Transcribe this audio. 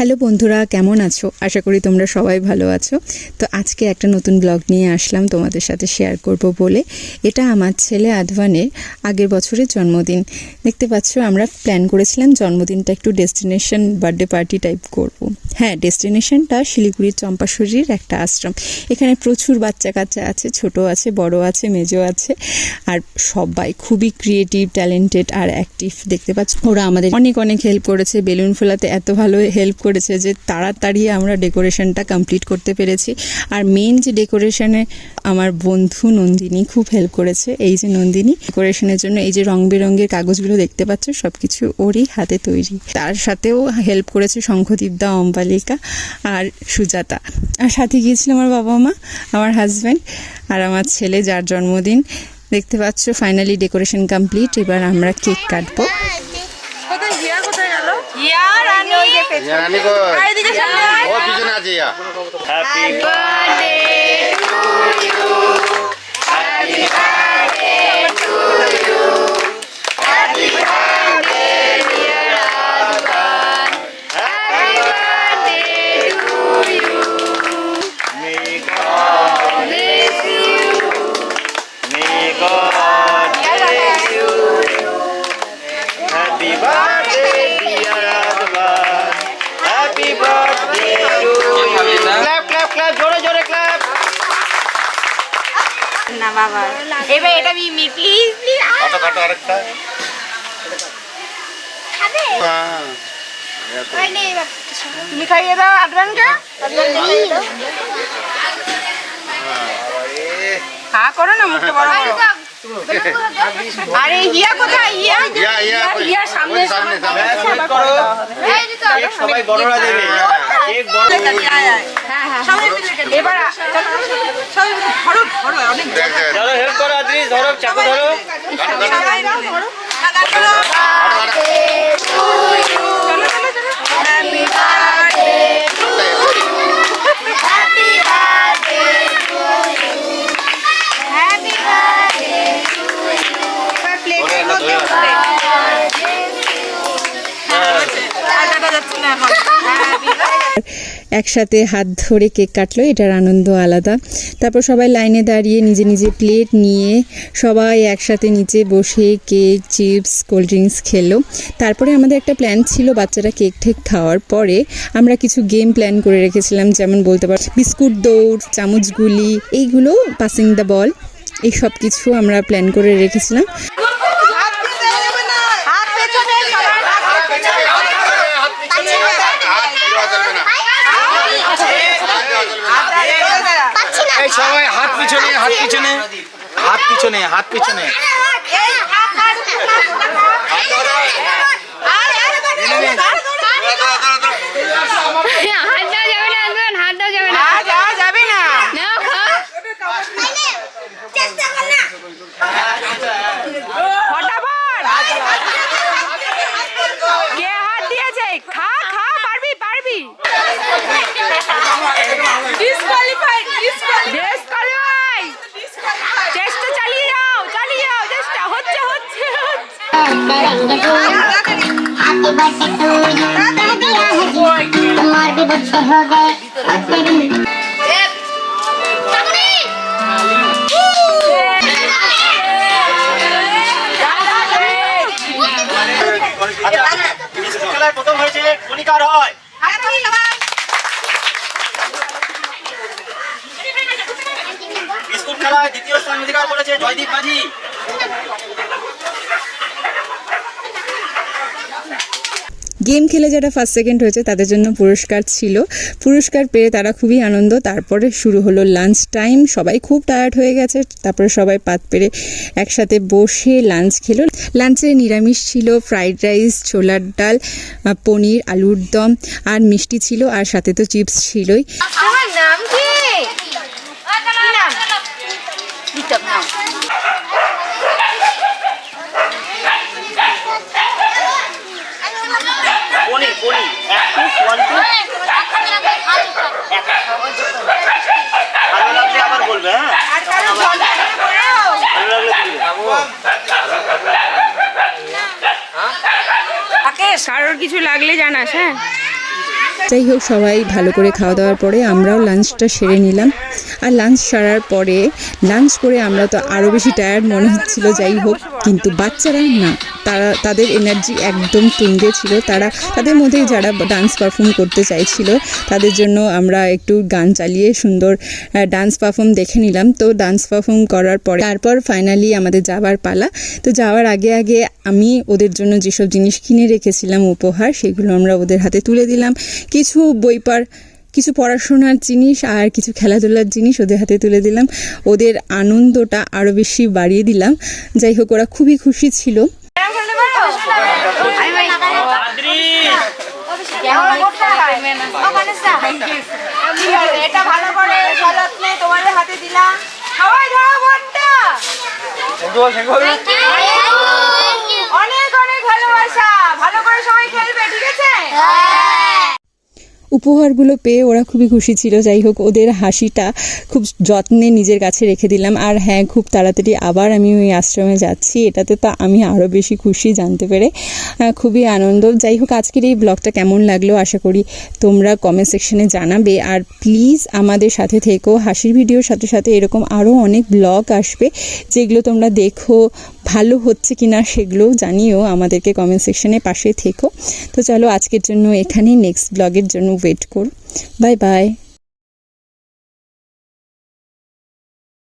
Hello বন্ধুরা, কেমন আছো? আশা করি তোমরা সবাই ভালো আছো। তো আজকে একটা নতুন ব্লগ নিয়ে আসলাম তোমাদের সাথে শেয়ার করব বলে। এটা আমার ছেলে আদভানের আগের বছরের জন্মদিন। দেখতে পাচ্ছ, আমরা প্ল্যান করেছিলাম জন্মদিনটা একটু ডেস্টিনেশন বার্থডে পার্টি টাইপ করব। হ্যাঁ ডেস্টিনেশনটা শিলিগুড়ির চম্পাশরীর একটা আশ্রম। এখানে প্রচুর বাচ্চা কাচ্চা আছে, ছোট আছে, বড় আছে, মেজো আছে। আর সবাই খুবই ক্রিয়েটিভ ট্যালেন্টেড আর অ্যাক্টিভ দেখতে পাচ্ছ, ওরা আমাদের অনেক অনেক হেল্প করেছে। বেলুন ফোলাতে এত ভালো হেল্প করেছে যে তাড়াতাড়ি আমরা ডেকোরেশনটা কমপ্লিট করতে পেরেছি। আর মেন যে ডেকোরেশনে আমার বন্ধু নন্দিনী খুব হেল্প করেছে, এই যে নন্দিনী ডেকোরেশনের জন্য এই যে রং বেরঙের কাগজগুলো দেখতে পাচ্ছ, সবকিছু ওরই হাতে তৈরি। তার সাথেও হেল্প করেছে শঙ্খদীপ দা অম্বালিকা আর সুজাতা। আর সাথে গিয়েছিল আমার বাবা মা, আমার হাজব্যান্ড আর আমার ছেলে যার জন্মদিন। দেখতে পাচ্ছ ফাইনালি ডেকোরেশন কমপ্লিট এবার আমরা কেক কাটবো। গেল? হিয়া রানী ওই যে পেছনে রানী কই আর এদিকে সামনে আয়। ও পিছনে আছে ইয়া May God bless you. May God bless you. Happy birthday, বাবা এবার এটা মিমি প্লিজ প্লিজ কাটো কাটো আরেকটা হ্যাঁ তুমি খাইয়ে দাও আদরানকে হ্যাঁ করো না মুখটা বড় করো আরে হিয়া কোথায় হিয়া ইয়া ইয়া কই হিয়া সামনে সামনে। সবাই বড়রা দেবে কেক বড় এবার ধরো ধরো অনেক ধরো হেল্প করো আদ্রিস ধরো চাকু ধরো। সবাই ধরো কাটো কাটো একসাথে হাত ধরে কেক কাটলো, এটার আনন্দ আলাদা। তারপর সবাই লাইনে দাঁড়িয়ে নিজে নিজে প্লেট নিয়ে সবাই একসাথে নিচে বসে কেক, চিপস, কোল্ড ড্রিঙ্কস খেলো। তারপরে আমাদের একটা প্ল্যান ছিল বাচ্চারা কেক ঠেক খাওয়ার পরে আমরা কিছু গেম প্ল্যান করে রেখেছিলাম, যেমন বলতে পার বিস্কুট দৌড়, চামচ গুলি, এইগুলো, পাসিং দ্য বল, এই সব কিছু আমরা প্ল্যান করে রেখেছিলাম হাত দিতে হবে না হাত পেছনে সবার হাত পেছনে হাত দেওয়া চলবে না এই সবাই হাত পিছনে হাত পিছনে। হাত পিছনে হাত পিছনে। হাত দেওয়া যাবে না হাত দেওয়া যাবে না। भी বিস্কুট খেলায় প্রথম হয়েছে কণিকার হয় বিস্কুট খেলায় দ্বিতীয় স্থান অধিকার করেছে জয়দীপ মাঝি। গেম খেলে যারা ফার্স্ট সেকেন্ড হয়েছে, তাদের জন্য পুরস্কার ছিল। পুরস্কার পেয়ে তারা খুবই আনন্দ। তারপরে শুরু হলো লাঞ্চ টাইম সবাই খুব টায়ার্ড হয়ে গেছে। তারপরে সবাই পাত পেরে একসাথে বসে লাঞ্চ খেলো। লাঞ্চে নিরামিষ ছিল ফ্রাইড রাইস ছোলার ডাল পনির, আলুর দম, আর মিষ্টি ছিল, আর সাথে তো চিপস ছিলই আমার নাম কি দিতব নাম পনির পনির এক পিস ওয়ান পিস ভালো লাগলে আবার বলবে হ্যাঁ আর কারও জল খেলে পড়েও ভালো লাগলে দিবে। কাকে কারোর কিছু লাগলে জানাস হ্যাঁ। যাই হোক, সবাই ভালো করে খাওয়া দাওয়ার পরে আমরাও লাঞ্চটা সেরে নিলাম। আর লাঞ্চ সারার পরে লাঞ্চ করে আমরা তো আরও বেশি টায়ার্ড মনে হচ্ছিল, যাই হোক। কিন্তু বাচ্চারা না। তারা, তাদের এনার্জি একদম তুঙ্গে ছিল। তারা, তাদের মধ্যেই যারা ডান্স পারফর্ম করতে চাইছিল, তাদের জন্য আমরা একটু গান চালিয়ে সুন্দর ডান্স পারফর্ম দেখে নিলাম। তো ডান্স পারফর্ম করার পরে, তারপর ফাইনালি আমাদের যাওয়ার পালা। তো যাওয়ার আগে আগে আমি ওদের জন্য যেসব জিনিস কিনে রেখেছিলাম উপহার, সেগুলো আমরা ওদের হাতে তুলে দিলাম। কিছু বইপার কিছু পড়াশোনার জিনিস আর কিছু খেলাধুলার জিনিস ওদের হাতে তুলে দিলাম। ওদের আনন্দটা আরও বেশি বাড়িয়ে দিলাম। যাই হোক ওরা খুবই খুশি ছিল। এটা ভালো করে তোমাদের হাতে দিলাম সবাই ধরো বোনটা অনেক অনেক ভালোবাসা। ভালো করে সবাই খেলবে ঠিক আছে? উপহারগুলো পেয়ে ওরা খুবই খুশি ছিল। যাই হোক, ওদের হাসিটা খুব যত্নে নিজের কাছে রেখে দিলাম। আর হ্যাঁ খুব তাড়াতাড়ি আবার আমি ওই আশ্রমে যাচ্ছি। এটাতে তো আমি আরও বেশি খুশি জানতে পেরে খুবই আনন্দ। যাই হোক, আজকের এই ব্লগটা কেমন লাগল আশা করি তোমরা কমেন্ট সেকশনে জানাবে। আর প্লিজ আমাদের সাথে থেকো। হাসির ভিডিওর সাথে সাথে এরকম আরও অনেক ব্লগ আসবে, যেগুলো তোমরা দেখো ভালো হচ্ছে কি না সেগুলো জানিও, আমাদেরকে কমেন্ট সেকশনে পাশে থেকো। তো চলো আজকের জন্য এখানেই নেক্সট ব্লগের জন্য ওয়েট করো। Bye bye